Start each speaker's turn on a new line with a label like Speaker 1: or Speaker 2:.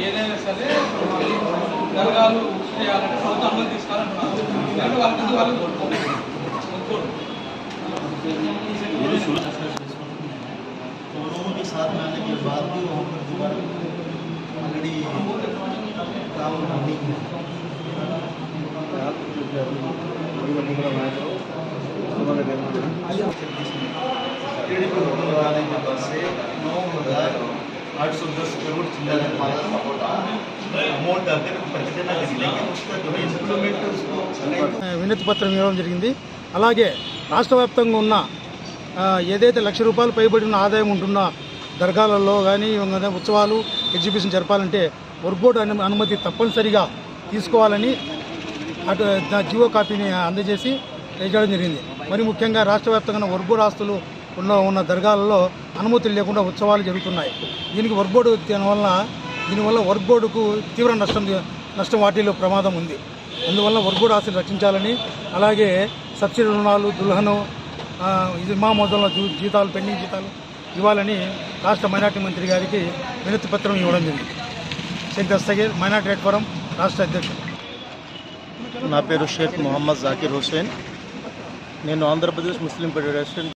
Speaker 1: ఏదైనా సరే దర్గాలు చేయాలంటే ప్రభుత్వం అనుమతి తీసుకోవాలంటున్నారు ఎందుకంటే వాళ్ళ కింద వాళ్ళు కొట్టుకోరు కొట్టుకోరు
Speaker 2: मेरे शुरू से दोनों के साथ में आने के बाद भी वहाँ पर दोबारा ऑलरेडी काम नहीं है ऑलरेडी प्रॉब्लम आने के बाद से उसका जो है इम्प्लीमेंट उसको
Speaker 3: వినతి పత్రం ఇవ్వడం జరిగింది అలాగే రాష్ట్ర వ్యాప్తంగా ఉన్న ఆ, ఏదైతే లక్ష రూపాయలు పైబడి ఉన్న ఆదాయం ఉంటున్న దర్గాలలో కానీ ఏమైనా ఉత్సవాలు ఎగ్జిబిషన్ జరపాలంటే వర్క్ బోర్డు అను అనుమతి తప్పనిసరిగా తీసుకోవాలని అటు నా జియో కాపీని అందజేసి చేయడం జరిగింది మరి ముఖ్యంగా రాష్ట్ర వ్యాప్తంగా ఉన్న వర్క్ బోర్డు ఆస్తులు ఉన్న ఉన్న దర్గాలలో అనుమతులు లేకుండా ఉత్సవాలు జరుగుతున్నాయి. దీనికి వర్క్ బోర్డు దీనివల్ల దీనివల్ల వర్క్ బోర్డుకు తీవ్ర నష్టం నష్టం వాటిల్లో ప్రమాదం ఉంది. అందువల్ల వర్క్ బోర్డు ఆస్తులు రక్షించాలని అలాగే సబ్సిడీ రుణాలు దుల్హను ఇది మా మొదల జీతాలు పెండింగ్ జీతాలు ఇవ్వాలని రాష్ట్ర మైనార్టీ మంత్రి గారికి వినతి పత్రం ఇవ్వడం జరిగింది. Sheikh Dastagir minority red forum రాష్ట్ర అధ్యక్షుడు.
Speaker 2: నా పేరు షేక్ మొహమ్మద్ జాకిర్ హుసేన్ నేను ఆంధ్రప్రదేశ్ ముస్లిం ఫెడరేషన్